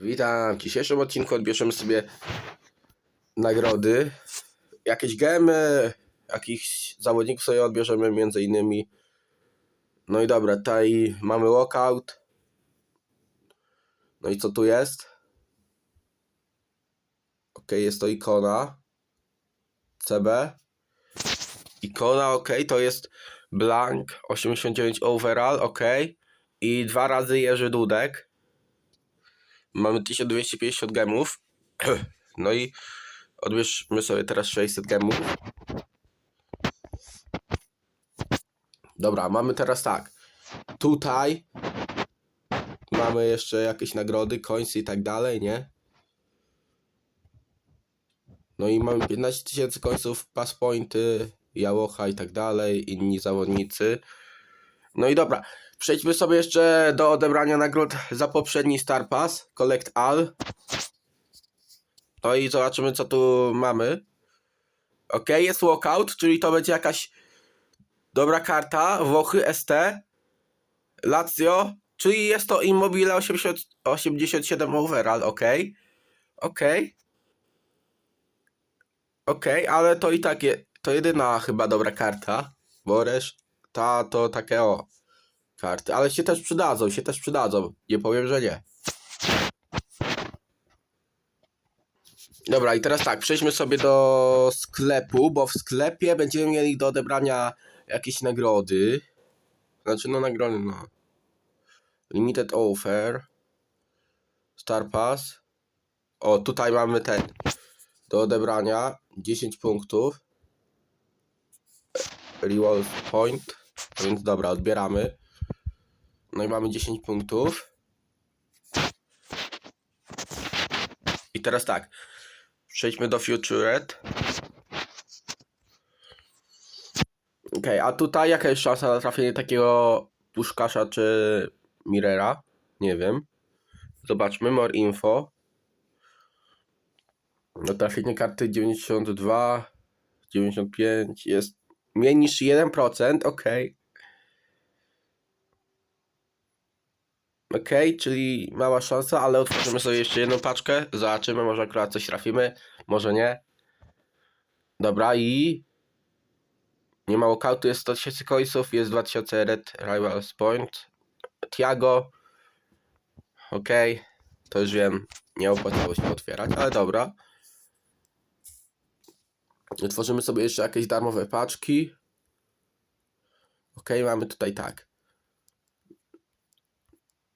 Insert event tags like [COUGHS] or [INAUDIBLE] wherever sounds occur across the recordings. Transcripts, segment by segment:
Witam. W dzisiejszym odcinku odbierzemy sobie nagrody. Jakieś gemy, jakichś zawodników sobie odbierzemy między innymi. No i dobra, tutaj mamy walkout. No i co tu jest? Ok, jest to ikona. CB. Ikona, ok, to jest blank 89 overall, ok. I dwa razy Jerzy Dudek. Mamy 1250 gemów. [CLEARS THROAT] No i odbierzmy sobie teraz 600 gemów. Dobra, mamy teraz tak. Tutaj mamy jeszcze jakieś nagrody, końce i tak dalej, nie? No i mamy 15 tysięcy końców, passpointy, jałocha i tak dalej, inni zawodnicy. No i dobra, przejdźmy sobie jeszcze do odebrania nagród za poprzedni Star Pass, Collect All. No i zobaczymy co tu mamy. Ok, jest walkout, czyli to będzie jakaś dobra karta, Włochy ST, Lazio, czyli jest to Immobile 80, 87 overall, ok. Ok. Ok, ale to i tak je, to jedyna chyba dobra karta, bo reszta to takie o karty, ale się też przydadzą, się też przydadzą, nie powiem, że nie. Dobra, i teraz tak, przejdźmy sobie do sklepu, bo w sklepie będziemy mieli do odebrania jakieś nagrody. Znaczy, no nagrody, no. Limited offer. Star Pass. O, tutaj mamy ten. Do odebrania 10 punktów. Reward point. Więc dobra, odbieramy. No i mamy 10 punktów. I teraz tak. Przejdźmy do Futuret. Okej, a tutaj jaka jest szansa na trafienie takiego puszkasza czy Mirera? Nie wiem. Zobaczmy, more info. No trafienie karty 92, 95 jest mniej niż 1%, okej. Okej, czyli mała szansa, ale otworzymy sobie jeszcze jedną paczkę. Zobaczymy, może akurat coś trafimy, może nie. Dobra i... Nie ma walkoutu, jest 100 tysięcy coinsów, jest 2000 red rivals point. Tiago. Okej, to już wiem, nie opłacało się otwierać, ale dobra. Otworzymy sobie jeszcze jakieś darmowe paczki. Okej, mamy tutaj tak.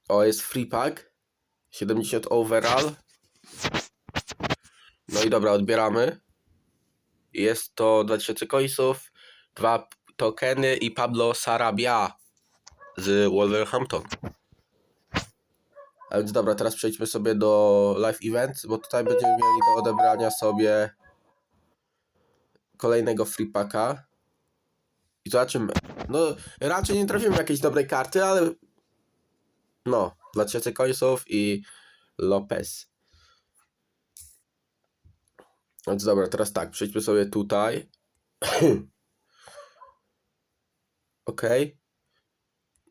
O, jest free pack. 70 overall. No i dobra, odbieramy. Jest to 2000 coinsów, dwa tokeny i Pablo Sarabia z Wolverhampton. A więc dobra, teraz przejdźmy sobie do live events, bo tutaj będziemy mieli do odebrania sobie kolejnego free packa. I zobaczymy. No, raczej nie trafimy jakiejś dobrej karty, ale no, 2000 coinsów i Lopez. Więc dobra, teraz tak, przejdźmy sobie tutaj. [CLEARS THROAT] ok.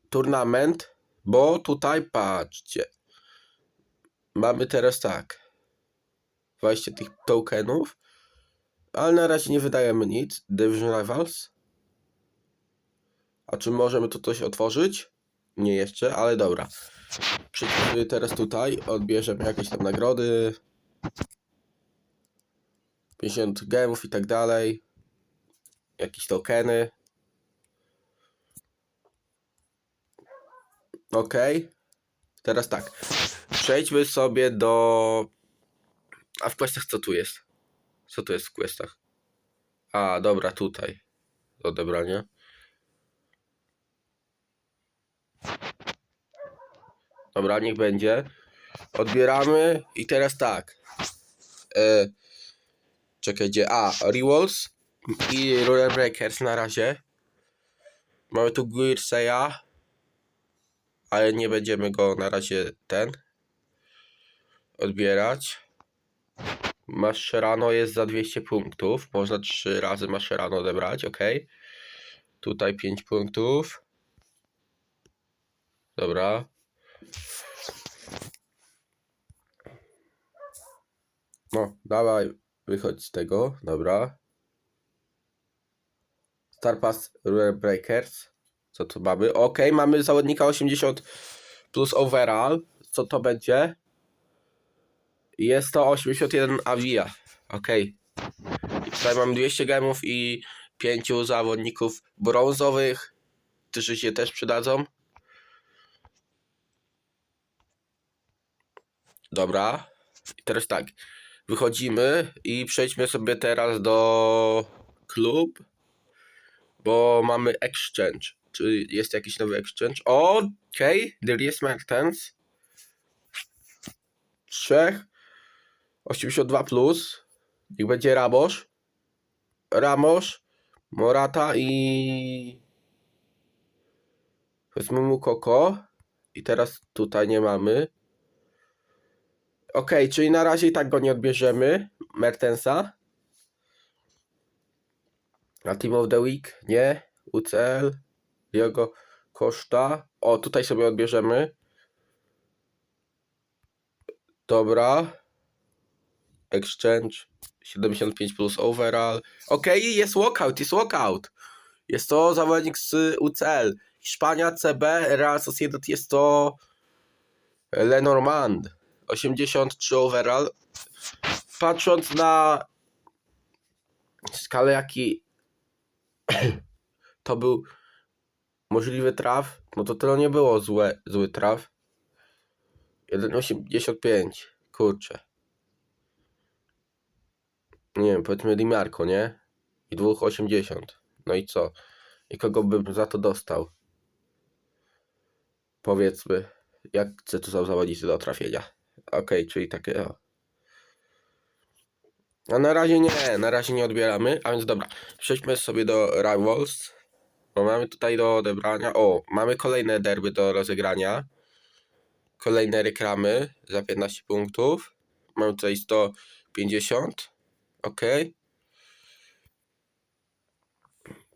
Turnament, bo tutaj patrzcie. Mamy teraz tak. 20 tych tokenów. Ale na razie nie wydajemy nic. Division Rivals. A czy możemy tu coś otworzyć? Nie jeszcze, ale dobra. Sobie teraz tutaj, odbierzemy jakieś tam nagrody. 50 gemów i tak dalej. Jakieś tokeny. Ok. Teraz tak. Przejdźmy sobie do... A w questach co tu jest? Co tu jest w questach? A, dobra, tutaj. Do odebrania. Dobra, niech będzie. Odbieramy i teraz tak. E, czekaj, gdzie? A, Rewalls i Ruler Breakers na razie. Mamy tu Guirseya, ale nie będziemy go na razie ten odbierać. Mascherano jest za 200 punktów. Można 3 razy Mascherano odebrać, ok. Tutaj 5 punktów. Dobra. No, dawaj, wychodź z tego, dobra. Star Pass Rare Breakers. Co tu mamy? Ok, mamy zawodnika 80 plus overall. Co to będzie? Jest to 81 Avia. Ok. I tutaj mam 200 gemów i 5 zawodników brązowych, którzy się też przydadzą. Dobra. I teraz tak. Wychodzimy i przejdźmy sobie teraz do klub, bo mamy exchange. Czy jest jakiś nowy exchange? Okej, there is Mertens. Trzech. 82 plus. Niech będzie Rabosz. Ramos, Morata i weźmy mu Koko. I teraz tutaj nie mamy. Okej, czyli na razie i tak go nie odbierzemy. Mertensa. A Team of the Week? Nie. UCL. Diogo Koszta. O, tutaj sobie odbierzemy. Dobra. Exchange. 75 plus overall. Okej, jest walkout, jest walkout. Jest to zawodnik z UCL. Hiszpania, CB, Real Sociedad jest to Lenormand. 83 overall. Patrząc na skalę, jaki [COUGHS] to był możliwy traf, no to to nie było złe, zły traf. 1,85. Kurczę. Nie wiem, powiedzmy Di Marco, nie? I 2,80. No i co? I kogo bym za to dostał? Powiedzmy, jak chcę tu są do trafienia. Okej, czyli takie. O. A na razie nie, na razie nie odbieramy. A więc dobra, przejdźmy sobie do Rivals. Bo mamy tutaj do odebrania. O, mamy kolejne derby do rozegrania. Kolejne reklamy za 15 punktów. Mamy tutaj 150. Ok.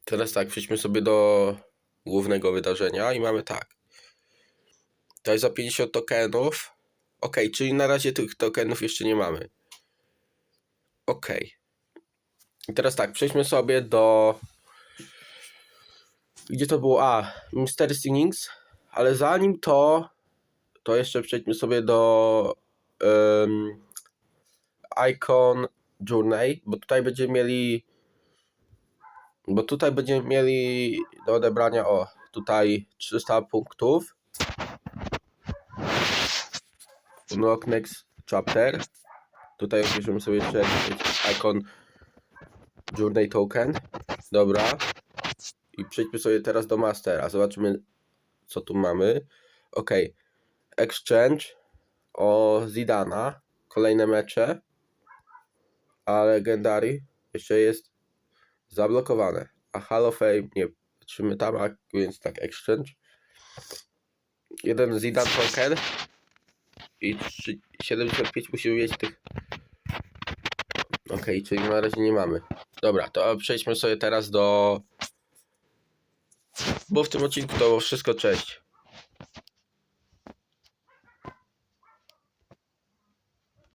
Teraz tak, przejdźmy sobie do głównego wydarzenia i mamy tak. Tutaj za 50 tokenów. Ok, czyli na razie tych tokenów jeszcze nie mamy. Ok. I teraz tak, przejdźmy sobie do. Gdzie to było? A, Mystery Singings. Ale zanim to, to jeszcze przejdźmy sobie do um, Icon Journey, bo tutaj będziemy mieli. Bo tutaj będziemy mieli do odebrania o tutaj 300 punktów. Unlock next chapter. Tutaj obierzemy sobie jeszcze Icon Journey Token. Dobra. I przejdźmy sobie teraz do Mastera. Zobaczymy co tu mamy. Ok. Exchange o Zidana. Kolejne mecze. A Legendary jeszcze jest zablokowane. A Hall of Fame nie patrzymy tam, a więc tak Exchange. Jeden Zidane Token. I 3, 75 musimy mieć tych. Okej, czyli na razie nie mamy. Dobra, to przejdźmy sobie teraz do. Bo w tym odcinku to było wszystko. Cześć.